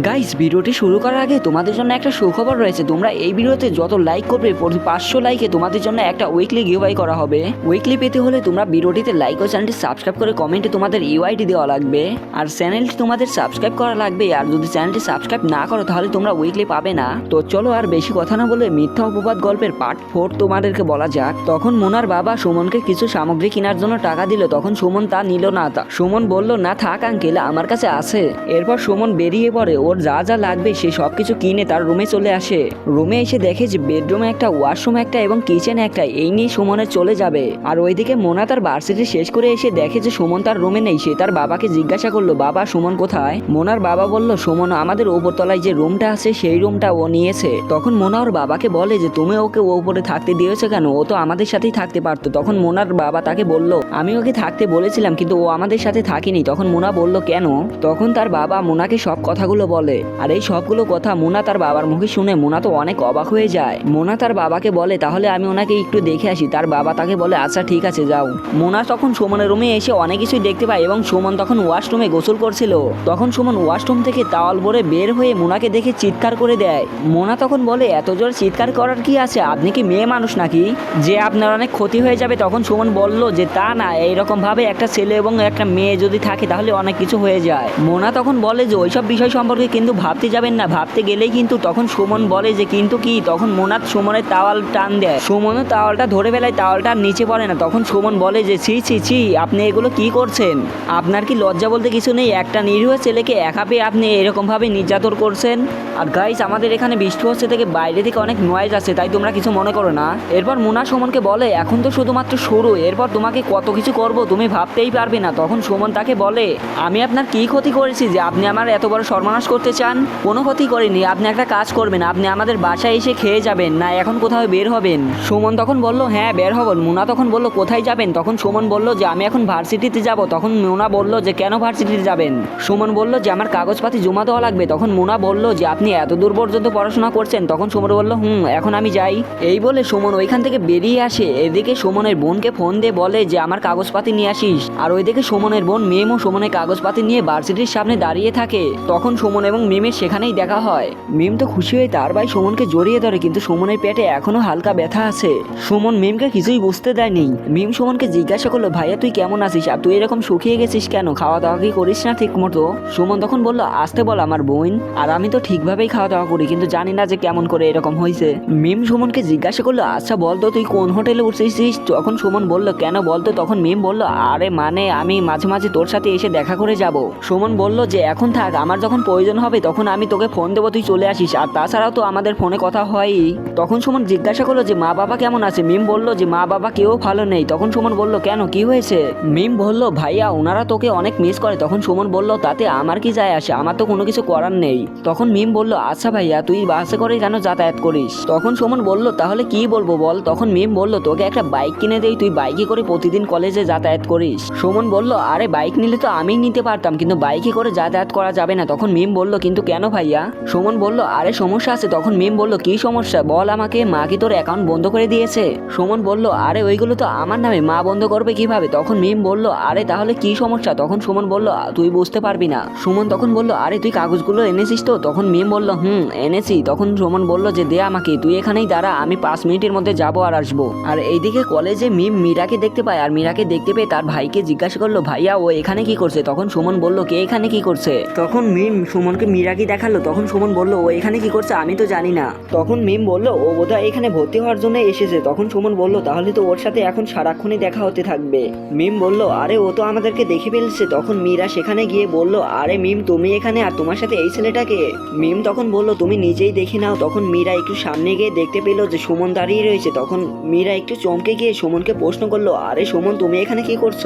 Guys ভিডিওটি শুরু করার আগে তোমাদের জন্য একটা সুখবর রয়েছে। তোমরা এই ভিডিওতে যত লাইক করবে, প্রতি পাঁচশো লাইকে তোমাদের জন্য একটা উইকলি গিভআই করা হবে। উইকলি পেতে হলে তোমরা ভিডিওটিতে লাইক ও চ্যানেলটি সাবস্ক্রাইব করে কমেন্টে তোমাদের ইউআইডি দেওয়া লাগবে। আর চ্যানেলটি তোমাদের সাবস্ক্রাইব করা লাগবে, আর যদি চ্যানেলটি সাবস্ক্রাইব না করো, তাহলে তোমরা উইকলি পাবে না। তো চলো আর বেশি কথা না বলে মিথ্যা উপবাদ গল্পের পার্ট ফোর তোমাদেরকে বলা যাক। তখন মোনার বাবা সুমনকে কিছু সামগ্রী কেনার জন্য টাকা দিল। তখন সুমন তা নিল না। তা সুমন বলল, না থাক আঙ্কেল আমার কাছে আছে। এরপর সুমন বেরিয়ে পড়ে। ওর যা যা লাগবে সে সব কিছু কিনে তার রুমে চলে আসে। রুমে এসে দেখে যে বেডরুমে একটা ওয়াশরুম একটা এবং কিচেন একটা, এই নিয়ে সুমনের চলে যাবে। আর ওইদিকে মোনা তার ভার্সিটি শেষ করে এসে দেখে যে সুমন তার রুমে নেই, সে তার বাবাকে জিজ্ঞাসা করল, বাবা, সুমন কোথায়? মোনার বাবা বলল, সুমন আমাদের ওপরতলায় যে রুমটা আছে, সেই রুমটা ও নিয়েছে। তখন মোনা ওর বাবাকে বলে যে, তুমি ওকে ও উপরে থাকতে দিয়েছ কেন? ও তো আমাদের সাথেই থাকতে পারতো। তখন মোনার বাবা তাকে বলল, আমি ওকে থাকতে বলেছিলাম, কিন্তু ও আমাদের সাথে থাকেনি। তখন মোনা বলল, কেন? তখন তার বাবা মোনাকে সব কথাগুলো বলে। আর এই সবগুলো কথা মোনা তার বাবার মুখে শুনে মোনা তো অনেক অবাক হয়ে যায়। মোনা তার বাবাকে বলে, তাহলে আমি ওনাকে একটু দেখে আসি। তার বাবা তাকে বলে আচ্ছা ঠিক আছে, যাও। মোনা তখন সুমনের রুমে এসে অনেক কিছুই দেখতে পায় এবং সুমন তখন ওয়াশরুমে গোসল করছিল। তখন সুমন ওয়াশরুম থেকে তাওয়াল ভরে বের হয়ে মোনাকে দেখে চিৎকার করে দেয়। মোনা তখন বলে, এত জোর চিৎকার করার কি আছে? আপনি কি মেয়ে মানুষ নাকি? যে আপনার অনেক ক্ষতি হয়ে যাবে, তখন সুমন বলল যে, তা না এইরকম ভাবে একটা ছেলে এবং একটা মেয়ে যদি থাকে, তাহলে অনেক কিছু হয়ে যায়। মোনা তখন বলে যে, ওইসব বিষয় সম্পর্কে কিন্তু ভাবতে যাবেন না। ভাবতে গেলেই কিন্তু তখন সুমন বলে যে, কিন্তু কি? তখন মোনা সুমনের তাওয়াল টান দেয়। সুমনও তাওয়ালটা ধরে বেলায় তাওয়ালটা নিচে পড়ে না। তখন সুমন বলে যে, ছি ছি ছি, আপনি এগুলো কি করছেন? আপনার কি লজ্জা বলতে কিছু নেই? একটা নিরীহ ছেলেকে একা পেয়ে আপনি এরকমভাবে নির্যাতন করছেন? আর গাইস আমাদের এখানে বৃষ্টি হচ্ছে থেকে বাইরে থেকে অনেক নয়েজ আছে তাই তোমরা কিছু মনে করো না। এরপর মুনা সুমনকে বলে, এখন তো শুধুমাত্র শুরু। এরপর তোমাকে কত কিছু করব, তুমি ভাবতেই পারবে না। তখন সুমন তাকে বলে, আমি আপনার কি ক্ষতি করেছি যে, আপনি আমার এত বড় সর্বনাশ করতে চান? কোনো ক্ষতি করেনি আপনি একটা কাজ করবেন। আপনি আমাদের বাসায় এসে খেয়ে যাবেন। না, এখন কোথাও বের হবেন। সুমন তখন বলল হ্যাঁ বের হব। মোনা তখন বলল, কোথায় যাবেন? তখন সুমন বলল যে, আমি এখন ভার্সিটিতে যাব। তখন মোনা বলল যে, কেন ভার্সিটিতে যাবেন? সুমন বলল যে, আমার কাগজপাতি জমা দেওয়া লাগবে। তখন মোনা বলল যে, আপনি এত দূর পর্যন্ত পড়াশোনা করছেন? তখন সুমন বলল, হুম, এখন আমি যাই। এই বলে সুমন ওইখান থেকে বেরিয়ে আসে। এদিকে সুমনের বোনকে ফোন দিয়ে বলে যে, আমার কাগজপাতি নিয়ে আসিস। আর ওইদিকে সুমনের বোন মেমও সুমনের কাগজপাতি নিয়ে ভার্সিটির সামনে দাঁড়িয়ে থাকে। তখন সুমন এবং মিমের সেখানেই দেখা হয়। মিম তো খুশি হয়ে তার ভাই সুমনকে জড়িয়ে ধরে, কিন্তু সুমনের পেটে এখনও হালকা ব্যথা আছে। সুমন মিমকে কিছুই বুঝতে দেয়নি। মিম সুমনকে জিজ্ঞাসা করল, ভাইয়া, তুই কেমন আছিস? আর তুই এরকম শুকিয়ে গেছিস কেন? খাওয়া দাওয়া কি করিস না ঠিক মতো? সুমন তখন বলল, আসতে বল আমার বোন, আর আমি তো ঠিকভাবেই খাওয়া দাওয়া করি, কিন্তু জানি না যে কেমন করে এরকম হয়েছে। মিম সুমনকে জিজ্ঞাসা করল আচ্ছা বলতো তুই কোন হোটেলে উঠেছিস? তখন সুমন বলল, কেন বলতো তখন মিম বলল, আরে মানে আমি মাঝে মাঝে তোর সাথে এসে দেখা করে যাব। সুমন বলল, যে এখন থাক, আমার যখন প্রয়োজন হবে, তখন আমি তোকে ফোন দেবো, তুই চলে আসিস। আর তাছাড়াও তো আমাদের ফোনে কথা হয়ই। তখন সুমন জিজ্ঞাসা করল যে, মা বাবা কেমন আছে? মিম বলল যে, মা বাবা কেউ ভালো নেই। তখন সুমন বলল, কেন, কি হয়েছে? মিম বলল, ভাইয়া ওনারা তোকে অনেক মিস করে। তখন সুমন বলল, তাতে আমার কি যায় আসে? আমার তো কোনো কিছু করার নেই। তখন মিম বলল আচ্ছা ভাইয়া, তুই বাসে করে কেন যাতায়াত করিস? তখন সুমন বলল, তাহলে কি বলব বল? তখন মিম বলল, তোকে একটা বাইক কিনে দেই, তুই বাইকে করে প্রতিদিন কলেজে যাতায়াত করিস। সুমন বলল, আরে বাইক নিলে তো আমি নিতে পারতাম, কিন্তু বাইকে করে যাতায়াত করা যাবে না। তখন মিম বলল কিন্তু কেন ভাইয়া? সুমন বলল, আরে সমস্যা আছে, তখন মিম বলল, কি সমস্যা? বল আমাকে, মা কি তোর অ্যাকাউন্ট বন্ধ করে দিয়েছে? সুমন বলল, আরে ওইগুলো তো আমার নামে, মা বন্ধ করবে কীভাবে? তখন মিম বলল, আরে তাহলে কি সমস্যা? তখন সুমন বলল, তুই বুঝতে পারবি না। সুমন তখন বলল, আরে তুই কাগজগুলো এনেছিস তো? তখন মিম বলল, হুম, এনেছি। তখন সুমন বলল, যে দে আমাকে, তুই এখানেই দাঁড়া, আমি পাঁচ মিনিটের মধ্যে যাব আর আসব। আর এইদিকে কলেজে মিম মীরাকে দেখতে পায়, আর মীরাকে দেখতে পেয়ে তার ভাইকে জিজ্ঞাসা করল, ভাইয়া, ও এখানে কি করছে? তখন সুমন বলল, কে এখানে কি করছে? তখন মিম সুমনকে মীরাকে দেখাল, তখন সুমন বলল, ও এখানে কি করছে? আমি তো জানি না। তখন মিম বলল, ও বোধহয় এখানে ভর্তি হওয়ার জন্য এসেছে। তখন সুমন বলল, তাহলে তো ওর সাথে এখন সারাক্ষণই দেখা হতে থাকবে। মিম বলল, আরে, ও তো আমাদেরকে দেখে ফেলছে। তখন মীরা সেখানে গিয়ে বলল, আরে মিম, তুমি এখানে আর তোমার সাথে এই ছেলেটাকে? মিম তখন বলল, তুমি নিজেই দেখে নাও। তখন মীরা একটু সামনে গিয়ে দেখতে পেল যে সুমন দাঁড়িয়ে রয়েছে। তখন মীরা একটু চমকে গিয়ে সুমনকে প্রশ্ন করল, আরে সুমন, তুমি এখানে কি করছ?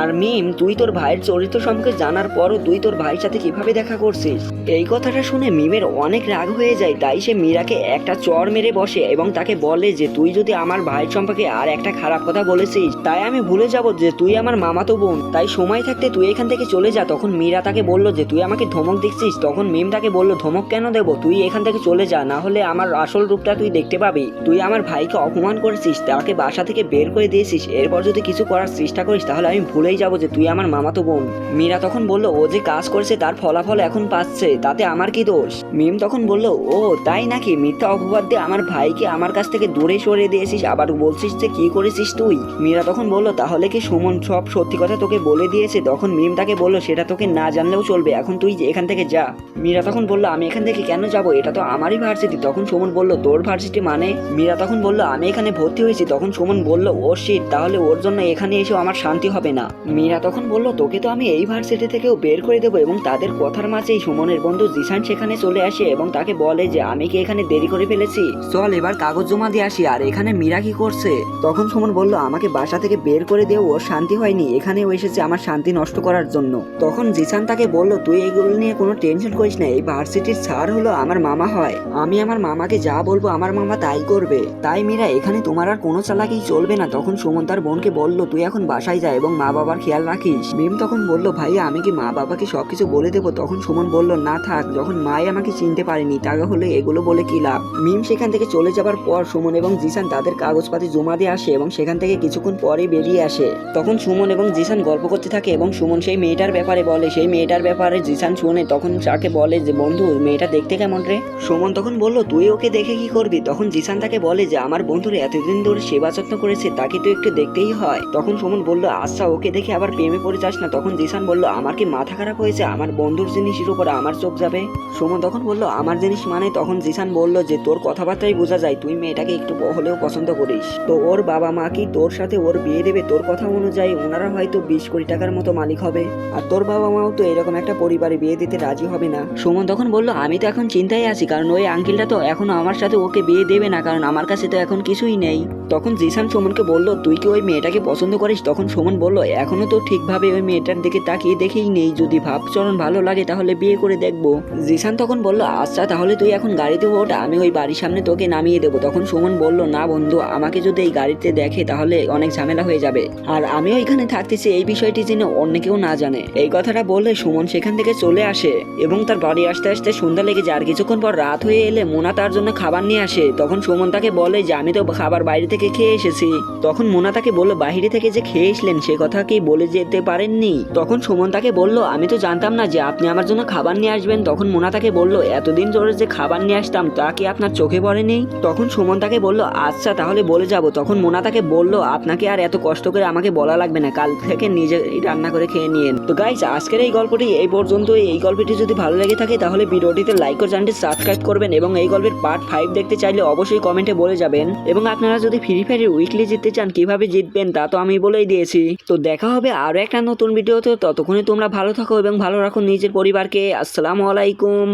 আর মিম, তুই তোর ভাইয়ের চরিত্র সম্পর্কে জানার পরও তুই তোর ভাইয়ের সাথে কীভাবে দেখা করছিস? days. এই কথাটা শুনে মিমের অনেক রাগ হয়ে যায়, তাই সে মীরাকে একটা চর মেরে বসে এবং তাকে বলে যে, তুই যদি আমার ভাইয়ের সম্পর্কে আর একটা খারাপ কথা বলেছিস, তাই আমি ভুলে যাব যে, তুই আমার মামাতো বোন। তাই সময় থাকতে তুই এখান থেকে চলে যা। তখন মীরা তাকে বলল যে, তুই আমাকে ধমক দেখছিস তখন মিম তাকে বলল, ধমক কেন দেবো? তুই এখান থেকে চলে যা না হলে আমার আসল রূপটা তুই দেখতে পাবি। তুই আমার ভাইকে অপমান করেছিস, তাকে বাসা থেকে বের করে দিয়েছিস। এরপর যদি কিছু করার চেষ্টা করিস, তাহলে আমি ভুলেই যাব যে, তুই আমার মামাতো বোন। মীরা তখন বলল, ও যে কাজ করেছে, তার ফলাফল এখন পাচ্ছে। তাতে আমার কি দোষ? মিম তখন বলল, ও, তাই নাকি? মিথ্যা অপবাদ দিয়ে আমার ভাইকে আমার কাছ থেকে দূরে সরিয়ে দিয়েছিস, আবার বলছিস যে কি করেছিস তুই? মীরা তখন বলল, তাহলে কি সুমন সব সত্যি কথা তোকে বলে দিয়েছে? তখন মিম তাকে বলল, সেটা তোকে না জানলেও চলবে, এখন তুই এখান থেকে যা। মীরা তখন বলল, আমি এখান থেকে কেন যাব? এটা তো আমারই ভার্সিটি। তখন সুমন বলল, তোর ভার্সিটি মানে? মীরা তখন বলল, আমি এখানে ভর্তি হয়েছি। তখন সুমন বলল, ও শীত তাহলে ওর জন্য এখানে এসেও আমার শান্তি হবে না। মীরা তখন বলল, তোকে তো আমি এই ভার্সিটি থেকেও বের করে দেবো এবং তাদের কথার মাঝেই সুমনের বন্ধু জিসান সেখানে চলে আসে এবং তাকে বলে যে, আমি কি এখানে দেরি করে ফেলেছি? চল এবার কাগজ জমা দিয়ে আসি, আর এখানে মীরা কি করছে? তখন সুমন বলল, আমাকে বাসা থেকে বের করে দেও ওর শান্তি হয়নি, এখানেও এসেছে আমার শান্তি নষ্ট করার জন্য। তখন জিসান তাকে বলল, তুই এগুলো নিয়ে কোনো টেনশন করিস না, এই ভার্সিটির স্যার হলো আমার মামা হয়। আমি আমার মামাকে যা বলব আমার মামা তাই করবে। তাই মীরা, এখানে তোমার আর কোনো চালাকি চলবে না। তখন সুমন তার বোনকে বলল, তুই এখন বাসায় যা এবং মা বাবার খেয়াল রাখিস। মিম তখন বলল, ভাইয়া, আমি কি মা বাবাকে সবকিছু বলে দেবো? তখন সুমন বলল, না থাক, যখন মাই আমাকে চিনতে পারেনি তাকে হলে এগুলো বলে কি লাভ? মিম সেখান থেকে চলে যাবার পর সুমন এবং জিসান তাদের কাগজপাতি জমা দিয়ে আসে এবং সেখান থেকে কিছুক্ষণ পরে বেরিয়ে আসে। তখন সুমন এবং জিসান গল্প করতে থাকে এবং সুমন সেই মেয়েটার ব্যাপারে বলে। সেই মেয়েটার ব্যাপারে জিসান শুনে তখন তাকে বলে যে, বন্ধু, মেয়েটা দেখতে কেমন রে? সুমন তখন বলল, তুই ওকে দেখে কি করবি? তখন জিসান তাকে বলে যে, আমার বন্ধুর এতদিন ধরে সেবা যত্ন করেছে, তাকে তো একটু দেখতেই হয়। তখন সুমন বলল আচ্ছা ওকে দেখে আবার প্রেমে পড়ে যাস না? তখন জিসান বলল, আমার কি মাথা খারাপ হয়েছে? আমার বন্ধুর জিনিসের উপর আমার চোখ যাবে? সুমন তখন বলল, আমার জিনিস মানে? তখন জিসান বলল যে, তোর কথাবার্তাই বোঝা যায়। তুই মেয়েটাকে একটু হলেও পছন্দ করিস। তো ওর বাবা মা কি তোর সাথে ওর বিয়ে দেবে তোর কথা অনুযায়ী ওনারা হয়তো বিশ কোটি টাকার মতো মালিক হবে। আর তোর বাবা মাও তো এরকম একটা পরিবারে বিয়ে দিতে রাজি হবে না। সুমন তখন বলল, আমি তো এখন চিন্তায় আছি, কারণ ওই আঙ্কেলটা তো এখনও আমার সাথে ওকে বিয়ে দেবে না, কারণ আমার কাছে তো এখন কিছুই নেই। তখন জিসান সুমনকে বলল, তুই কি ওই মেয়েটাকে পছন্দ করিস? তখন সুমন বলল, এখনও তো ঠিকভাবে ওই মেয়েটার দিকে তাকিয়ে দেখেই নেই। যদি ভাবচরণ ভালো লাগে তাহলে বিয়ে করে দেখব। জিসান তখন বলল আচ্ছা তাহলে তুই এখন গাড়িতে ওঠ, আমি ওই বাড়ির সামনে তোকে নামিয়ে দেবো। তখন সুমন বলল, না বন্ধু, আমাকে যদি এই গাড়িতে দেখে, তাহলে অনেক ঝামেলা হয়ে যাবে। আর আমিও এখানে থাকতেছি, এই বিষয়টি যেন অন্য কেউ না জানে। এই কথাটা বললে সুমন সেখান থেকে চলে আসে এবং তার বাড়ি আসতে আসতে সন্ধ্যা লেগে যায়। আর কিছুক্ষণ পর রাত হয়ে এলে মোনা তার জন্য খাবার নিয়ে আসে। তখন সুমন তাকে বলে যে, আমি তো খাবার বাইরে থেকে খেয়ে এসেছি। তখন মোনা তাকে বলল, বাহিরে থেকে যে খেয়ে এসলেন, সে কথা কি বলে যেতে পারেননি? তখন সুমন তাকে বলল, আমি তো জানতাম না যে আপনি আমার জন্য খাবার নিয়ে আসবেন, তখন মোনা তাকে বলল, এতদিন ধরে যে খাবার নিয়ে আসতাম, তা কি আপনার চোখে পড়েনি? তখন সুমন তাকে বলল আচ্ছা তাহলে বলে যাব। তখন মোনা তাকে বলল, আপনাকে আর এত কষ্ট করে আমাকে বলা লাগবে না, কাল থেকে নিজেই রান্না করে খেয়ে নিয়েন। তো গাইজ আজকের এই গল্পটি এই পর্যন্ত এই গল্পটি যদি ভালো লেগে থাকে, তাহলে ভিডিওটিতে লাইক ও চ্যানেলটি সাবস্ক্রাইব করবেন এবং এই গল্পের পার্ট ফাইভ দেখতে চাইলে অবশ্যই কমেন্টে বলে যাবেন। এবং আপনারা যদি ফ্রি ফায়ারের উইকলি জিততে চান, কীভাবে জিতবেন তা তো আমি বলেই দিয়েছি। তো দেখা হবে আরও একটা নতুন ভিডিওতে ততক্ষণে তোমরা ভালো থাকো এবং ভালো রাখো নিজের পরিবারকে। আসসালামু আলাইকুম।